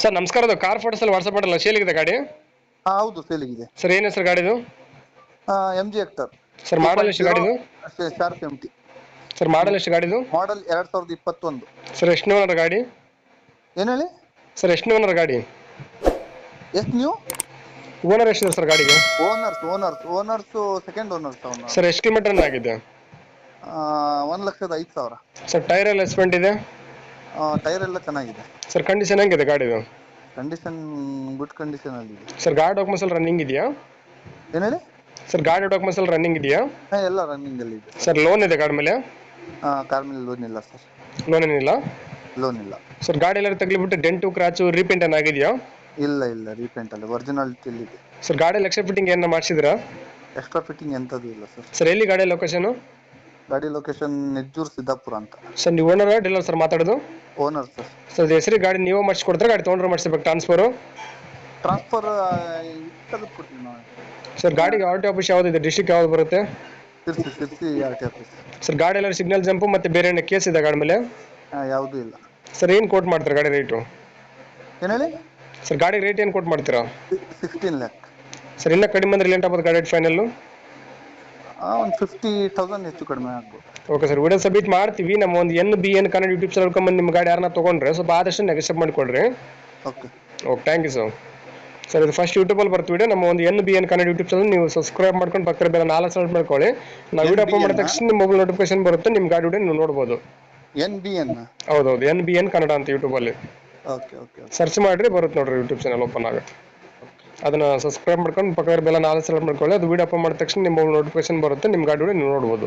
Sir ನಮಸ್ಕಾರ ಅದು car photos ಅಲ್ಲಿ ವಾಟ್ಸಪ್ ಮಾಡಲ್ಲ ಸೇಲಿಗಿದೆ ಗಾಡಿ? ಹಾ ಹೌದು ಸೇಲಿಗಿದೆ ಸರ್ ಏನು ಹೆಸರು ಗಾಡಿದು? M G Hector sir model ಎಷ್ಟು ಗಾಡಿದು? Sharp M T sir model ಎಷ್ಟು ಗಾಡಿದು? ಮಾಡೆಲ್ ಎರಡ್ ಸಾವಿರದ ಇಪ್ಪತ್ತೊಂದು. ಸರ್ ಎಷ್ಟು ಓನರ್ ಗಾಡಿ? ಏನ್ ಹೇಳಿ? ಸರ್ ಎಷ್ಟು ಓನರ್ ಗಾಡಿ? ಎಷ್ಟು ನೀವು ಓನರ್ ಎಷ್ಟಿದೆ ಸರ್ ಗಾಡಿಗೆ? Owners owners owners second owners ಅವನು. ಸರ್ ಎಷ್ಟು ಕಿಲೋಮೀಟರ್ ಆಗಿದೆ ಒನ್ ಲಕ್ಷದ ಐದು ಸಾವಿರ. ಸರ್ ಟೈರ್ ಎಲ್ಲ ಎಸ್ಪೆಂಟ್ ಇದೆ? ಟೈರ್ ಎಲ್ಲ ಚೆನ್ನಾಗಿದೆ. ಸರ್ ಕಂಡೀಷನ್ ಹೆಂಗಿದೆ ಗಾಡಿದು? ಕಂಡೀಷನ್ ಗುಡ್ ಕಂಡೀಷನ್ ಅಲ್ಲಿ ಇದೆ. ಸರ್ ಗಾಡಿ ಡಾಕ್ಯುಮೆಂಟ್ಸ್ ಎಲ್ಲ ರನ್ನಿಂಗ್ ಇದೆಯಾ? ಏನ್ ಹೇಳಿ? ಸರ್ ಗಾಡಿ ಡಾಕ್ಯುಮೆಂಟ್ಸ್ ಎಲ್ಲ ರನ್ನಿಂಗ್ ಇದೆಯಾ? ಹಾ ಎಲ್ಲ ರನ್ನಿಂಗ್ ಅಲ್ಲಿ ಇದೆ. ಸರ್ ಲೋನ್ ಇದೆ ಗಾಡಿ ಮೇಲೆ? ಕಾರ್ ಮೇಲೆ ಲೋನ್ ಇಲ್ಲ ಸರ್ ಲೋನ್ ಏನಿಲ್ಲ? ಲೋನ್ ಇಲ್ಲ. ಸರ್ ಗಾಡಿ ಎಲ್ಲ ತಗ್ಲಿಬಿಟ್ಟು ಡೆಂಟು ಕ್ರಾಚು ರೀಪೇಂಟ್ ಏನಾಗಿದೆಯಾ ಇಲ್ಲ ಇಲ್ಲ ರೀಪೇಂಟ್ ಅಲ್ಲಿ ಒರಿಜಿನಾಲಿಟಿ ಇದೆ. ಸರ್ ಗಾಡಿ ಲಕ್ಷ ಫಿಟ್ಟಿಂಗ್ ಏನ ಮಾಡಿಸಿದ್ರಾ? ಎಕ್ಸ್ಟ್ರಾ ಫಿಟ್ಟಿಂಗ್ ಎಂಥದ್ದು ಇಲ್ಲ ಸರ್ ಸರ್ ಎಲ್ಲಿ ಗಾಡಿ ಲೊಕೇಶನ್ ಗಾಡಿ ಲೊಕೇಶನ್ ನೆಜ್ಜೂರ್ ಸಿದ್ದಾಪುರ ಅಂತ. ಸರ್ ನೀವು ಓನರ್ ಡೀಲರ್ ಸರ್ ಮಾತಾಡೋದು? ಓನರ್ ಸರ್ ಸರ್ ಹೆಸರು ಗಾಡಿ ನೀವು ಮಾಡಿಸ್ಕೊಡ್ತಾರೆ? ಗಾಡಿ ತೊಗೊಂಡ್ರೆ ಮಾಡಿಸ್ಬೇಕು ಟ್ರಾನ್ಸ್ಫರು ಟ್ರಾನ್ಸ್ಫರ್ ನಾವು. ಸರ್ ಗಾಡಿಗೆ ಆರ್ ಟಿ ಆಫೀಸ್ ಇದೆ ಡಿಸ್ಟಿಕ್ ಯಾವ್ದು ಬರುತ್ತೆ? Sirsi Sirsi R T office sir ಗಾಡಿ ಎಲ್ಲ ಸಿಗ್ನಲ್ ಜಂಪು ಮತ್ತೆ ಬೇರೆ ಏನೋ ಕೇಸ್ ಇದೆ ಗಾಡಿ ಮೇಲೆ? ಯಾವುದು ಇಲ್ಲ. ಸರ್ ಏನು ಕೋಟ್ ಮಾಡ್ತಾರೆ ಗಾಡಿ ರೇಟು ಏನು ಹೇಳಿ? ಸರ್ ಗಾಡಿ ರೇಟ್ ಏನು ಕೋಟ್ ಮಾಡ್ತೀರಾ? ಸಿಕ್ಸ್ಟೀನ್ ಲ್ಯಾಕ್ ಸರ್ ಇನ್ನೂ ಕಡಿಮೆ ಅಂದ್ರೆ ಲೇಟ್ ಆಗ್ಬೋದು ಗಾಡಿ ಫೈನಲ್ಲು ಒಂದು ಫಿಫ್ಟಿ ತೌಸಂಡ್ ಹೆಚ್ಚು ಕಡಿಮೆ ಆಗ್ಬೋದು. ಓಕೆ ಸರ್ ವಿಡಿಯೋ ಸಬ್ಮಿಟ್ ಮಾಡ್ತೀವಿ. ನಮ್ಮ ಒಂದು N B N Kannada YouTube channel ಬಂದು ನಿಮ್ಮ ಗಾಡಿ ಯಾರನ್ನ ತೊಗೊಂಡ್ರೆ ಸ್ವಲ್ಪ ಆದಷ್ಟು ನೆಗೆಸಪ್ ಮಾಡಿಕೊಡ್ರಿ okay okay thank you sir sir ಇದು ಫಸ್ಟ್ ಯೂಟ್ಯೂಬಲ್ಲಿ ಬರ್ತೀವಿ ವಿಡಿಯೋ ನಮ್ಮ ಒಂದು N B N Kannada YouTube channel ನೀವು ಸಬ್ಸ್ಕ್ರೈಬ್ ಮಾಡ್ಕೊಂಡು ಪಕ್ಕದ ಬೇರೆ ನಾಲ್ಕು ಸೆಲೆಕ್ಟ್ ಮಾಡ್ಕೊಳ್ಳಿ. ನಾವು ವಿಡಿಯೋ ಅಪ್ಲೋಡ್ ಮಾಡಿದ ತಕ್ಷಣ ನಿಮ್ಮ ಮೊಬೈಲ್ ನೋಟಿಫಿಕೇಶನ್ ಬರುತ್ತೆ ನಿಮ್ಮ ಗಾಡಿ ವಿಡಿಯೋ ನೀವು ನೋಡ್ಬೋದು. ಎನ್ ಬಿ ಎನ್ ಹೌದೌದು ಎನ್ ಬಿ ಎನ್ ಕನ್ನಡ ಅಂತ ಯೂಟ್ಯೂಬಲ್ಲಿ ಓಕೆ ಓಕೆ ಸರ್ಚ್ ಮಾಡಿರಿ ಬರುತ್ತೆ ನೋಡ್ರಿ ಯೂಟ್ಯೂಬ್ ಚಾನಲ್ ಓಪನ್ ಆಗುತ್ತೆ. ಅದನ್ನ ಸಬ್ಸ್ಕ್ರೈಬ್ ಮಾಡ್ಕೊಂಡು ಪಕ್ಕದ ಬೆಲ್ಲ ನಾಲ್ಕು ಸಲ ಮಾಡ್ಕೊಳ್ಳಿ. ಅದು ವಿಡಿಯೋ ಅಪ್ಲೋಡ್ ಮಾಡಿದ ತಕ್ಷಣ ನಿಮ್ಮ ನೋಟಿಫಿಕೇಶನ್ ಬರುತ್ತೆ. ನಿಮ್ಮ ಗಾಡಿ ನೀವು ನೋಡ್ಬೋದು.